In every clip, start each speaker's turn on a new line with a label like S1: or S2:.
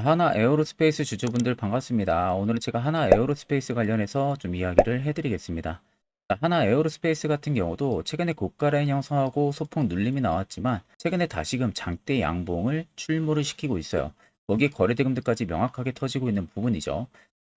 S1: 하나 에어로스페이스 주주분들 반갑습니다. 오늘은 제가 하나 에어로스페이스 관련해서 좀 이야기를 해드리겠습니다. 자, 하나 에어로스페이스 같은 경우도 최근에 고가 라인 형성하고 소폭 눌림이 나왔지만 최근에 다시금 장대 양봉을 출몰을 시키고 있어요. 거기에 거래대금들까지 명확하게 터지고 있는 부분이죠.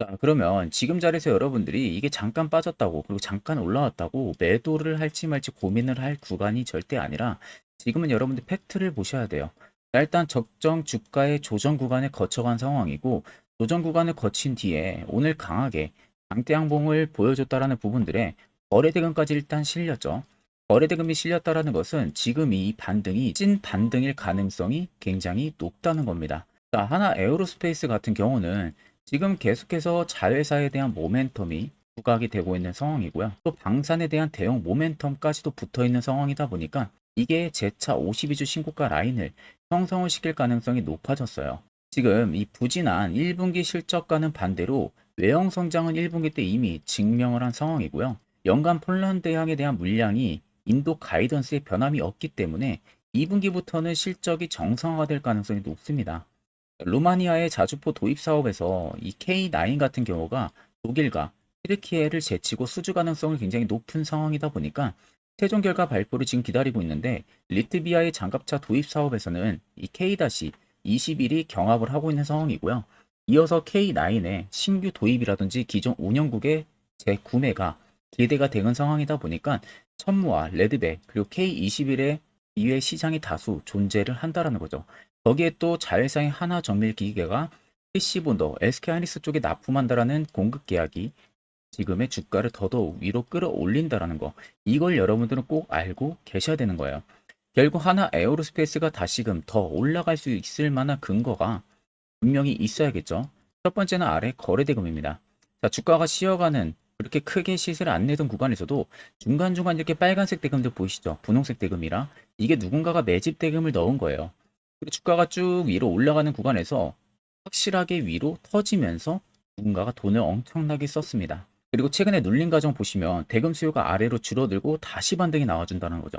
S1: 자, 그러면 지금 자리에서 여러분들이 이게 잠깐 빠졌다고 그리고 잠깐 올라왔다고 매도를 할지 말지 고민을 할 구간이 절대 아니라 지금은 여러분들 팩트를 보셔야 돼요. 자, 일단 적정 주가의 조정 구간을 거쳐간 상황이고 조정 구간을 거친 뒤에 오늘 강하게 장대 양봉을 보여줬다라는 부분들에 거래대금까지 일단 실렸죠. 거래대금이 실렸다라는 것은 지금 이 반등이 찐 반등일 가능성이 굉장히 높다는 겁니다. 자, 하나 에어로스페이스 같은 경우는 지금 계속해서 자회사에 대한 모멘텀이 부각이 되고 있는 상황이고요. 또 방산에 대한 대형 모멘텀까지도 붙어 있는 상황이다 보니까 이게 재차 52주 신고가 라인을 형성을 시킬 가능성이 높아졌어요. 지금 이 부진한 1분기 실적과는 반대로 외형 성장은 1분기 때 이미 증명을 한 상황이고요. 연간 폴란드 향에 대한 물량이 인도 가이던스에 변함이 없기 때문에 2분기부터는 실적이 정상화될 가능성이 높습니다. 루마니아의 자주포 도입 사업에서 이 K9 같은 경우가 독일과 튀르키예를 제치고 수주 가능성을 굉장히 높은 상황이다 보니까 최종 결과 발표를 지금 기다리고 있는데 리트비아의 장갑차 도입 사업에서는 이 K-21이 경합을 하고 있는 상황이고요. 이어서 K9의 신규 도입이라든지 기존 운영국의 재구매가 기대가 되는 상황이다 보니까 천무와 레드백 그리고 K21의 이외 시장이 다수 존재를 한다라는 거죠. 거기에 또 자회사의 하나 정밀 기계가 PC본더 SK하이닉스 쪽에 납품한다라는 공급 계약이 지금의 주가를 더더욱 위로 끌어올린다라는 거. 이걸 여러분들은 꼭 알고 계셔야 되는 거예요. 결국 하나 에어로스페이스가 다시금 더 올라갈 수 있을 만한 근거가 분명히 있어야겠죠. 첫 번째는 아래 거래대금입니다. 자, 주가가 쉬어가는 그렇게 크게 시세를 안 내던 구간에서도 중간중간 이렇게 빨간색 대금들 보이시죠? 분홍색 대금이라 이게 누군가가 매집 대금을 넣은 거예요. 그리고 주가가 쭉 위로 올라가는 구간에서 확실하게 위로 터지면서 누군가가 돈을 엄청나게 썼습니다. 그리고 최근에 눌린 과정 보시면 대금 수요가 아래로 줄어들고 다시 반등이 나와준다는 거죠.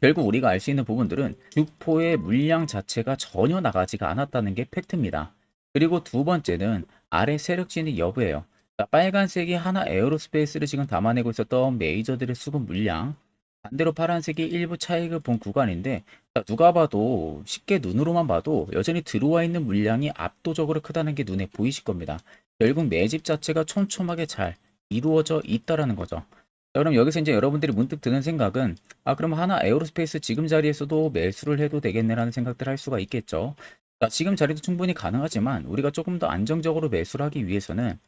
S1: 결국 우리가 알 수 있는 부분들은 주포의 물량 자체가 전혀 나가지가 않았다는 게 팩트입니다. 그리고 두 번째는 아래 세력 진입 여부예요. 자, 빨간색이 하나 에어로스페이스를 지금 담아내고 있었던 메이저들의 수급 물량 반대로 파란색이 일부 차익을 본 구간인데 자, 누가 봐도 쉽게 눈으로만 봐도 여전히 들어와 있는 물량이 압도적으로 크다는 게 눈에 보이실 겁니다. 결국 매집 자체가 촘촘하게 잘 이루어져 있다라는 거죠. 자, 그럼 여기서 이제 여러분들이 문득 드는 생각은 아 그럼 하나 에어로스페이스 지금 자리에서도 매수를 해도 되겠네라는 생각들 할 수가 있겠죠. 자, 지금 자리도 충분히 가능하지만 우리가 조금 더 안정적으로 매수를 하기 위해서는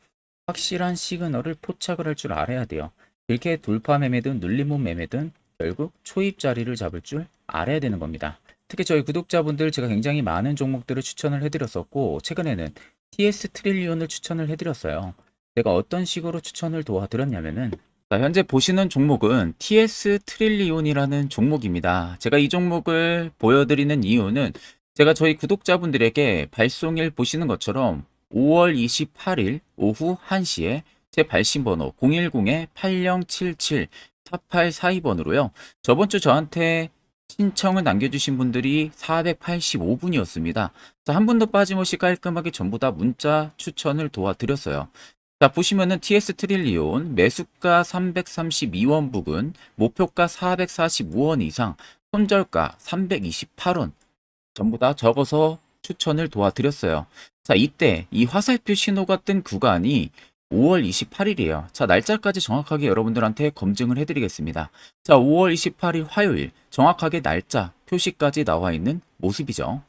S1: 확실한 시그널을 포착을 할 줄 알아야 돼요. 이렇게 돌파 매매든 눌림목 매매든 결국 초입 자리를 잡을 줄 알아야 되는 겁니다. 특히 저희 구독자분들 제가 굉장히 많은 종목들을 추천을 해드렸었고 최근에는 TS 트릴리온을 추천을 해드렸어요. 제가 어떤 식으로 추천을 도와드렸냐면은 자, 현재 보시는 종목은 TS 트릴리온이라는 종목입니다. 제가 이 종목을 보여드리는 이유는 제가 저희 구독자분들에게 발송일 보시는 것처럼 5월 28일 오후 1시에 제 발신번호 010-8077-4842번으로요. 저번 주 저한테 신청을 남겨주신 분들이 485분이었습니다. 자, 한 분도 빠짐없이 깔끔하게 전부 다 문자 추천을 도와드렸어요. 자, 보시면은 TS 트릴리온 매수가 332원 부근, 목표가 445원 이상, 손절가 328원 전부 다 적어서 추천을 도와드렸어요. 자, 이때 이 화살표 신호가 뜬 구간이 5월 28일이에요. 자, 날짜까지 정확하게 여러분들한테 검증을 해드리겠습니다. 자, 5월 28일 화요일 정확하게 날짜 표시까지 나와 있는 모습이죠.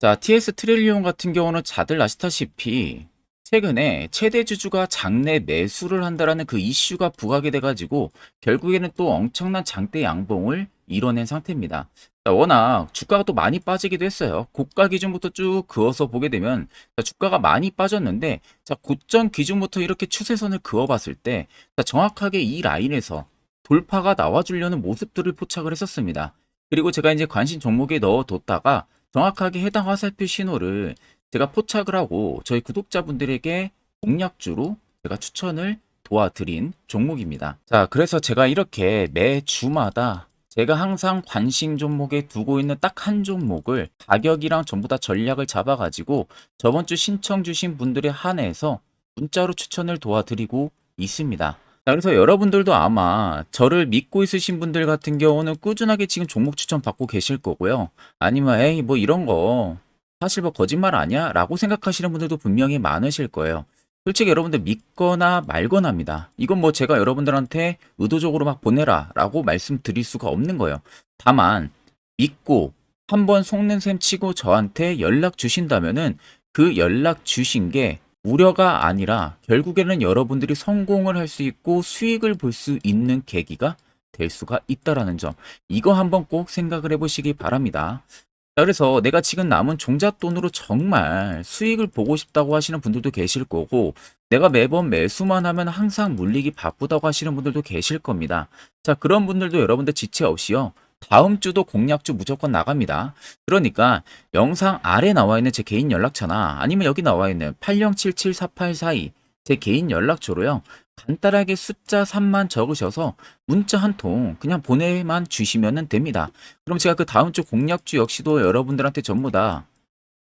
S1: 자, TS 트릴리온 같은 경우는 다들 아시다시피 최근에 최대 주주가 장내 매수를 한다라는 그 이슈가 부각이 돼가지고 결국에는 또 엄청난 장대 양봉을 이뤄낸 상태입니다. 자, 워낙 주가가 또 많이 빠지기도 했어요. 고가 기준부터 쭉 그어서 보게 되면 자, 주가가 많이 빠졌는데 자, 고점 기준부터 이렇게 추세선을 그어봤을 때 자, 정확하게 이 라인에서 돌파가 나와주려는 모습들을 포착을 했었습니다. 그리고 제가 이제 관심 종목에 넣어뒀다가 정확하게 해당 화살표 신호를 제가 포착을 하고 저희 구독자분들에게 공략주로 제가 추천을 도와드린 종목입니다. 자, 그래서 제가 이렇게 매 주마다 제가 항상 관심 종목에 두고 있는 딱 한 종목을 가격이랑 전부 다 전략을 잡아가지고 저번 주 신청 주신 분들에 한해서 문자로 추천을 도와드리고 있습니다. 자, 그래서 여러분들도 아마 저를 믿고 있으신 분들 같은 경우는 꾸준하게 지금 종목 추천 받고 계실 거고요. 아니면 에이 뭐 이런 거 사실 뭐 거짓말 아니야? 라고 생각하시는 분들도 분명히 많으실 거예요. 솔직히 여러분들 믿거나 말거나입니다. 이건 뭐 제가 여러분들한테 의도적으로 막 보내라 라고 말씀드릴 수가 없는 거예요. 다만 믿고 한번 속는 셈 치고 저한테 연락 주신다면은 그 연락 주신 게 우려가 아니라 결국에는 여러분들이 성공을 할 수 있고 수익을 볼 수 있는 계기가 될 수가 있다라는 점. 이거 한번 꼭 생각을 해보시기 바랍니다. 자, 그래서 내가 지금 남은 종잣돈으로 정말 수익을 보고 싶다고 하시는 분들도 계실 거고, 내가 매번 매수만 하면 항상 물리기 바쁘다고 하시는 분들도 계실 겁니다. 자, 그런 분들도 여러분들 지체 없이요. 다음 주도 공략주 무조건 나갑니다. 그러니까 영상 아래 나와 있는 제 개인 연락처나 아니면 여기 나와 있는 80774842제 개인 연락처로요. 간단하게 숫자 3만 적으셔서 문자 한 통 그냥 보내만 주시면 됩니다. 그럼 제가 그 다음 주 공략주 역시도 여러분들한테 전부 다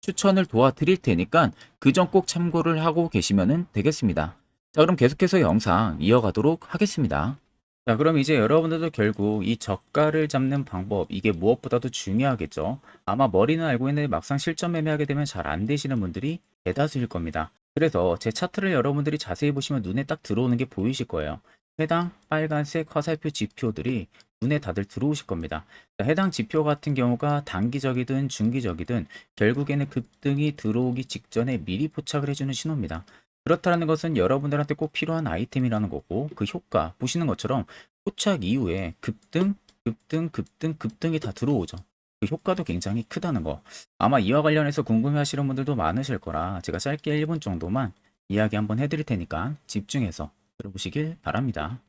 S1: 추천을 도와드릴 테니까 그 점 꼭 참고를 하고 계시면 되겠습니다. 자, 그럼 계속해서 영상 이어가도록 하겠습니다. 자, 그럼 이제 여러분들도 결국 이 저가를 잡는 방법, 이게 무엇보다도 중요하겠죠. 아마 머리는 알고 있는데 막상 실전 매매하게 되면 잘 안 되시는 분들이 대다수일 겁니다. 그래서 제 차트를 여러분들이 자세히 보시면 눈에 딱 들어오는 게 보이실 거예요. 해당 빨간색 화살표 지표들이 눈에 다들 들어오실 겁니다. 자, 해당 지표 같은 경우가 단기적이든 중기적이든 결국에는 급등이 들어오기 직전에 미리 포착을 해주는 신호입니다. 그렇다는 것은 여러분들한테 꼭 필요한 아이템이라는 거고 그 효과 보시는 것처럼 포착 이후에 급등, 급등, 급등, 급등이 다 들어오죠. 그 효과도 굉장히 크다는 거. 아마 이와 관련해서 궁금해 하시는 분들도 많으실 거라 제가 짧게 1분 정도만 이야기 한번 해드릴 테니까 집중해서 들어보시길 바랍니다.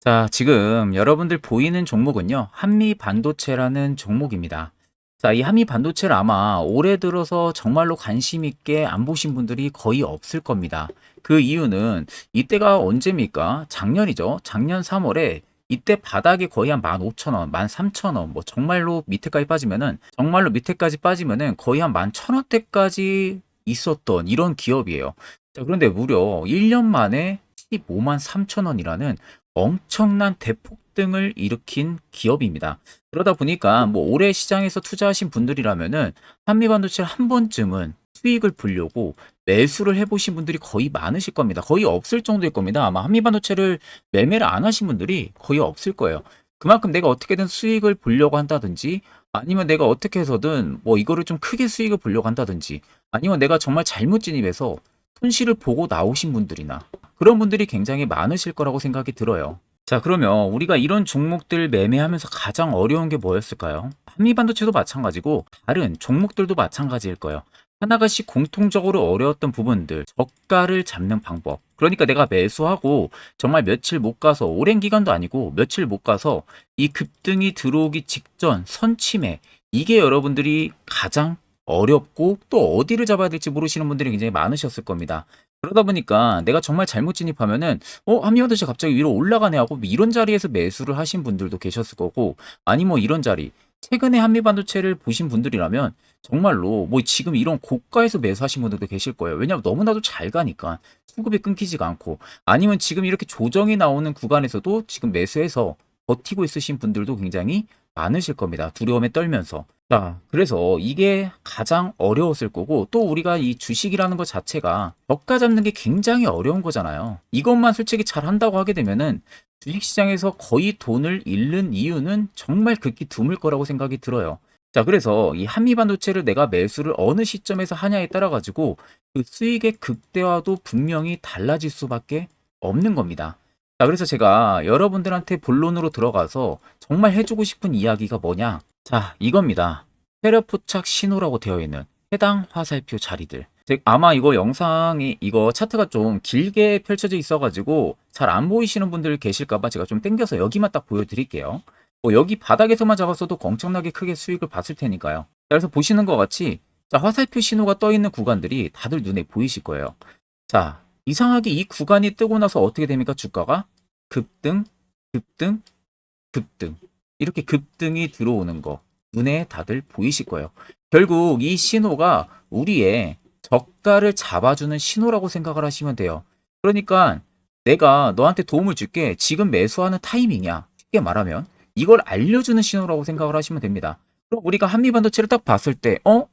S1: 자, 지금 여러분들 보이는 종목은요, 한미 반도체라는 종목입니다. 자, 이 한미 반도체를 아마 올해 들어서 정말로 관심 있게 안 보신 분들이 거의 없을 겁니다. 그 이유는 이때가 언제입니까? 작년이죠. 작년 3월에 이때 바닥이 거의 한 15,000원, 13,000원, 뭐 정말로 밑에까지 빠지면은 정말로 밑에까지 빠지면은 거의 한 11,000원대까지 있었던 이런 기업이에요. 자, 그런데 무려 1년 만에 15만 3천 원이라는 엄청난 대폭등을 일으킨 기업입니다. 그러다 보니까 뭐 올해 시장에서 투자하신 분들이라면은 한미반도체를 한 번쯤은 수익을 보려고 매수를 해보신 분들이 거의 많으실 겁니다. 거의 없을 정도일 겁니다. 아마 한미반도체를 매매를 안 하신 분들이 거의 없을 거예요. 그만큼 내가 어떻게든 수익을 보려고 한다든지 아니면 내가 어떻게 해서든 뭐 이거를 좀 크게 수익을 보려고 한다든지 아니면 내가 정말 잘못 진입해서 손실을 보고 나오신 분들이나 그런 분들이 굉장히 많으실 거라고 생각이 들어요. 자, 그러면 우리가 이런 종목들 매매하면서 가장 어려운 게 뭐였을까요? 한미반도체도 마찬가지고 다른 종목들도 마찬가지일 거예요. 하나가씩 공통적으로 어려웠던 부분들, 저가를 잡는 방법. 그러니까 내가 매수하고 정말 며칠 못 가서 오랜 기간도 아니고 며칠 못 가서 이 급등이 들어오기 직전 선침해 이게 여러분들이 가장 어렵고 또 어디를 잡아야 될지 모르시는 분들이 굉장히 많으셨을 겁니다. 그러다 보니까 내가 정말 잘못 진입하면은 어 한미반도체 갑자기 위로 올라가네 하고 뭐 이런 자리에서 매수를 하신 분들도 계셨을 거고 아니 뭐 이런 자리 최근에 한미 반도체를 보신 분들이라면 정말로 뭐 지금 이런 고가에서 매수하신 분들도 계실 거예요. 왜냐하면 너무나도 잘 가니까 수급이 끊기지가 않고 아니면 지금 이렇게 조정이 나오는 구간에서도 지금 매수해서 버티고 있으신 분들도 굉장히 많으실 겁니다. 두려움에 떨면서. 자, 그래서 이게 가장 어려웠을 거고 또 우리가 이 주식이라는 것 자체가 저가 잡는 게 굉장히 어려운 거잖아요. 이것만 솔직히 잘 한다고 하게 되면은 주식시장에서 거의 돈을 잃는 이유는 정말 극히 드물 거라고 생각이 들어요. 자, 그래서 이 한미반도체를 내가 매수를 어느 시점에서 하냐에 따라 가지고 그 수익의 극대화도 분명히 달라질 수밖에 없는 겁니다. 자, 그래서 제가 여러분들한테 본론으로 들어가서 정말 해주고 싶은 이야기가 뭐냐? 자, 이겁니다. 세력 포착 신호라고 되어 있는 해당 화살표 자리들. 즉, 아마 이거 영상이 이거 차트가 좀 길게 펼쳐져 있어가지고 잘 안 보이시는 분들 계실까봐 제가 좀 땡겨서 여기만 딱 보여드릴게요. 뭐 여기 바닥에서만 잡았어도 엄청나게 크게 수익을 봤을 테니까요. 자, 그래서 보시는 것 같이 자, 화살표 신호가 떠 있는 구간들이 다들 눈에 보이실 거예요. 자, 이상하게 이 구간이 뜨고 나서 어떻게 됩니까? 주가가 급등, 급등, 급등. 이렇게 급등이 들어오는 거 눈에 다들 보이실 거예요. 결국 이 신호가 우리의 저가를 잡아주는 신호라고 생각을 하시면 돼요. 그러니까 내가 너한테 도움을 줄게 지금 매수하는 타이밍이야. 쉽게 말하면 이걸 알려주는 신호라고 생각을 하시면 됩니다. 그럼 우리가 한미반도체를 딱 봤을 때 어?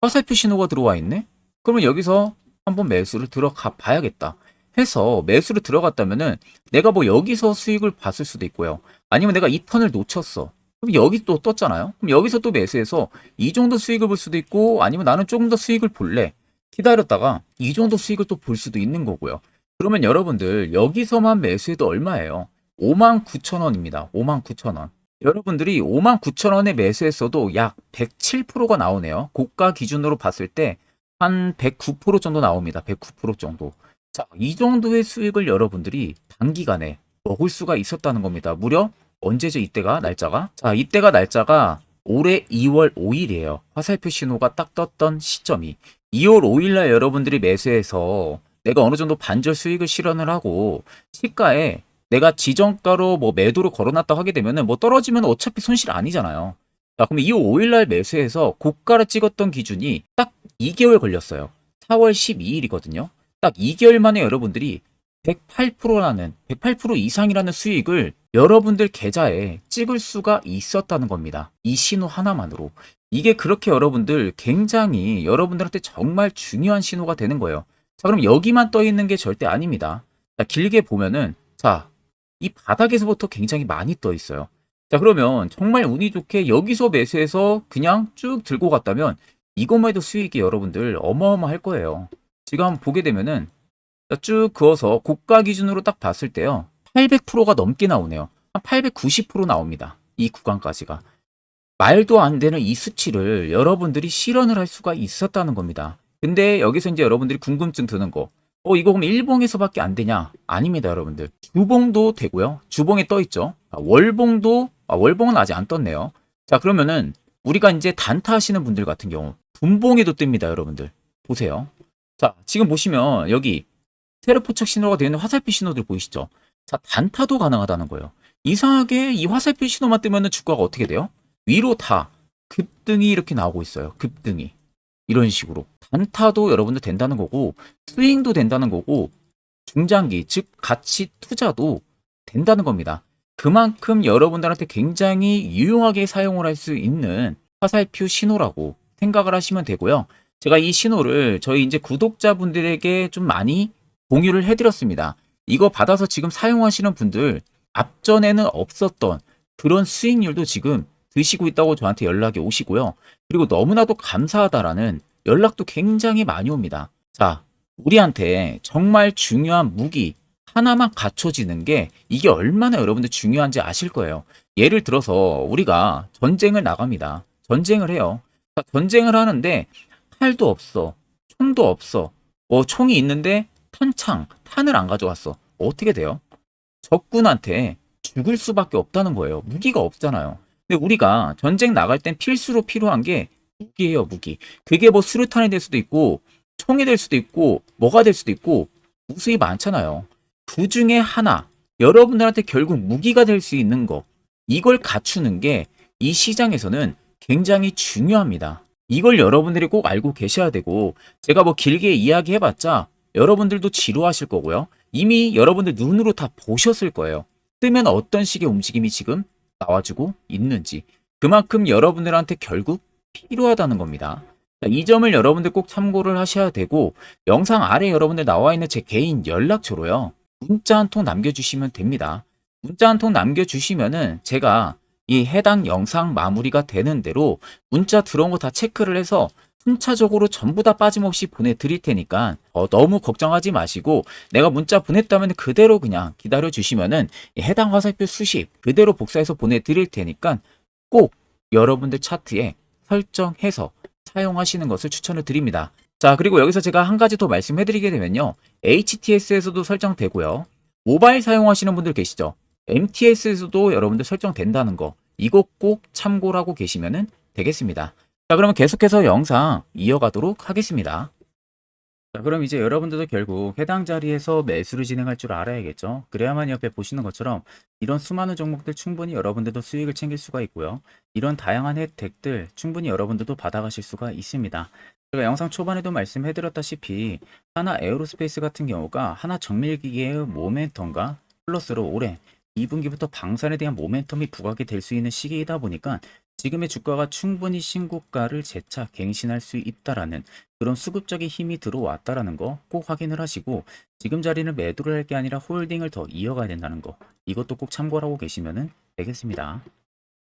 S1: 화살표 신호가 들어와 있네? 그러면 여기서 한번 매수를 들어가 봐야겠다. 해서 매수를 들어갔다면은 내가 뭐 여기서 수익을 봤을 수도 있고요. 아니면 내가 이 턴을 놓쳤어. 그럼 여기 또 떴잖아요. 그럼 여기서 또 매수해서 이 정도 수익을 볼 수도 있고 아니면 나는 조금 더 수익을 볼래. 기다렸다가 이 정도 수익을 또 볼 수도 있는 거고요. 그러면 여러분들 여기서만 매수해도 얼마예요? 59,000원입니다. 59,000원. 여러분들이 59,000원에 매수했어도 약 107%가 나오네요. 고가 기준으로 봤을 때 한 109% 정도 나옵니다. 109% 정도. 자, 이 정도의 수익을 여러분들이 단기간에 먹을 수가 있었다는 겁니다. 무려 언제죠? 이때가 날짜가? 자, 이때가 날짜가 올해 2월 5일이에요. 화살표 신호가 딱 떴던 시점이 2월 5일 날 여러분들이 매수해서 내가 어느 정도 반절 수익을 실현을 하고 시가에 내가 지정가로 뭐 매도를 걸어놨다 하게 되면은 뭐 떨어지면 어차피 손실 아니잖아요. 자, 그럼 2월 5일 날 매수해서 고가를 찍었던 기준이 딱 2개월 걸렸어요. 4월 12일이거든요. 딱 2개월 만에 여러분들이 108%라는 108% 이상이라는 수익을 여러분들 계좌에 찍을 수가 있었다는 겁니다. 이 신호 하나만으로. 이게 그렇게 여러분들 굉장히 여러분들한테 정말 중요한 신호가 되는 거예요. 자, 그럼 여기만 떠 있는 게 절대 아닙니다. 자, 길게 보면은 자, 이 바닥에서부터 굉장히 많이 떠 있어요. 자, 그러면 정말 운이 좋게 여기서 매수해서 그냥 쭉 들고 갔다면 이것만 해도 수익이 여러분들 어마어마할 거예요. 지금 한번 보게 되면은 자, 쭉 그어서 고가 기준으로 딱 봤을 때요. 800%가 넘게 나오네요. 한 890% 나옵니다. 이 구간까지가. 말도 안 되는 이 수치를 여러분들이 실현을 할 수가 있었다는 겁니다. 근데 여기서 이제 여러분들이 궁금증 드는 거. 어, 이거 그럼 일봉에서밖에 안 되냐? 아닙니다, 여러분들. 주봉도 되고요. 주봉에 떠 있죠. 아, 월봉도, 아, 월봉은 아직 안 떴네요. 자, 그러면은 우리가 이제 단타 하시는 분들 같은 경우 분봉에도 뜹니다, 여러분들. 보세요. 자, 지금 보시면 여기 세로포착 신호가 되는 화살표 신호들 보이시죠? 자, 단타도 가능하다는 거예요. 이상하게 이 화살표 신호만 뜨면은 주가가 어떻게 돼요? 위로 다 급등이 이렇게 나오고 있어요. 급등이. 이런 식으로. 단타도 여러분들 된다는 거고, 스윙도 된다는 거고, 중장기, 즉, 가치 투자도 된다는 겁니다. 그만큼 여러분들한테 굉장히 유용하게 사용을 할 수 있는 화살표 신호라고 생각을 하시면 되고요. 제가 이 신호를 저희 이제 구독자분들에게 좀 많이 공유를 해드렸습니다. 이거 받아서 지금 사용하시는 분들 앞전에는 없었던 그런 수익률도 지금 드시고 있다고 저한테 연락이 오시고요. 그리고 너무나도 감사하다라는 연락도 굉장히 많이 옵니다. 자, 우리한테 정말 중요한 무기 하나만 갖춰지는 게 이게 얼마나 여러분들 중요한지 아실 거예요. 예를 들어서 우리가 전쟁을 나갑니다. 전쟁을 해요. 자, 전쟁을 하는데 칼도 없어. 총도 없어. 뭐 총이 있는데 탄창, 탄을 안 가져왔어. 어떻게 돼요? 적군한테 죽을 수밖에 없다는 거예요. 무기가 없잖아요. 근데 우리가 전쟁 나갈 땐 필수로 필요한 게 무기예요, 무기. 그게 뭐 수류탄이 될 수도 있고, 총이 될 수도 있고, 뭐가 될 수도 있고, 무수히 많잖아요. 그 중에 하나, 여러분들한테 결국 무기가 될 수 있는 거, 이걸 갖추는 게 이 시장에서는 굉장히 중요합니다. 이걸 여러분들이 꼭 알고 계셔야 되고, 제가 뭐 길게 이야기해봤자 여러분들도 지루하실 거고요. 이미 여러분들 눈으로 다 보셨을 거예요. 뜨면 어떤 식의 움직임이 지금 나와주고 있는지. 그만큼 여러분들한테 결국 필요하다는 겁니다. 자, 이 점을 여러분들 꼭 참고를 하셔야 되고, 영상 아래 여러분들 나와 있는 제 개인 연락처로요. 문자 한 통 남겨주시면 됩니다. 문자 한 통 남겨주시면은 제가 이 해당 영상 마무리가 되는 대로 문자 들어온 거 다 체크를 해서 순차적으로 전부 다 빠짐없이 보내드릴 테니까 어, 너무 걱정하지 마시고 내가 문자 보냈다면 그대로 그냥 기다려 주시면은 이 해당 화살표 수십 그대로 복사해서 보내드릴 테니까 꼭 여러분들 차트에 설정해서 사용하시는 것을 추천을 드립니다. 자 그리고 여기서 제가 한 가지 더 말씀해드리게 되면요 HTS에서도 설정되고요 모바일 사용하시는 분들 계시죠 MTS에서도 여러분들 설정된다는 거 이거 꼭 참고를 하고 계시면 되겠습니다. 자, 그러면 계속해서 영상 이어가도록 하겠습니다. 자, 그럼 이제 여러분들도 결국 해당 자리에서 매수를 진행할 줄 알아야겠죠. 그래야만 옆에 보시는 것처럼 이런 수많은 종목들 충분히 여러분들도 수익을 챙길 수가 있고요. 이런 다양한 혜택들 충분히 여러분들도 받아가실 수가 있습니다. 제가 영상 초반에도 말씀해드렸다시피 하나 에어로스페이스 같은 경우가 하나 정밀기계의 모멘텀과 플러스로 올해 2분기부터 방산에 대한 모멘텀이 부각이 될 수 있는 시기이다 보니까 지금의 주가가 충분히 신고가를 재차 갱신할 수 있다라는 그런 수급적인 힘이 들어왔다라는 거 꼭 확인을 하시고 지금 자리는 매도를 할 게 아니라 홀딩을 더 이어가야 된다는 거 이것도 꼭 참고를 하고 계시면 되겠습니다.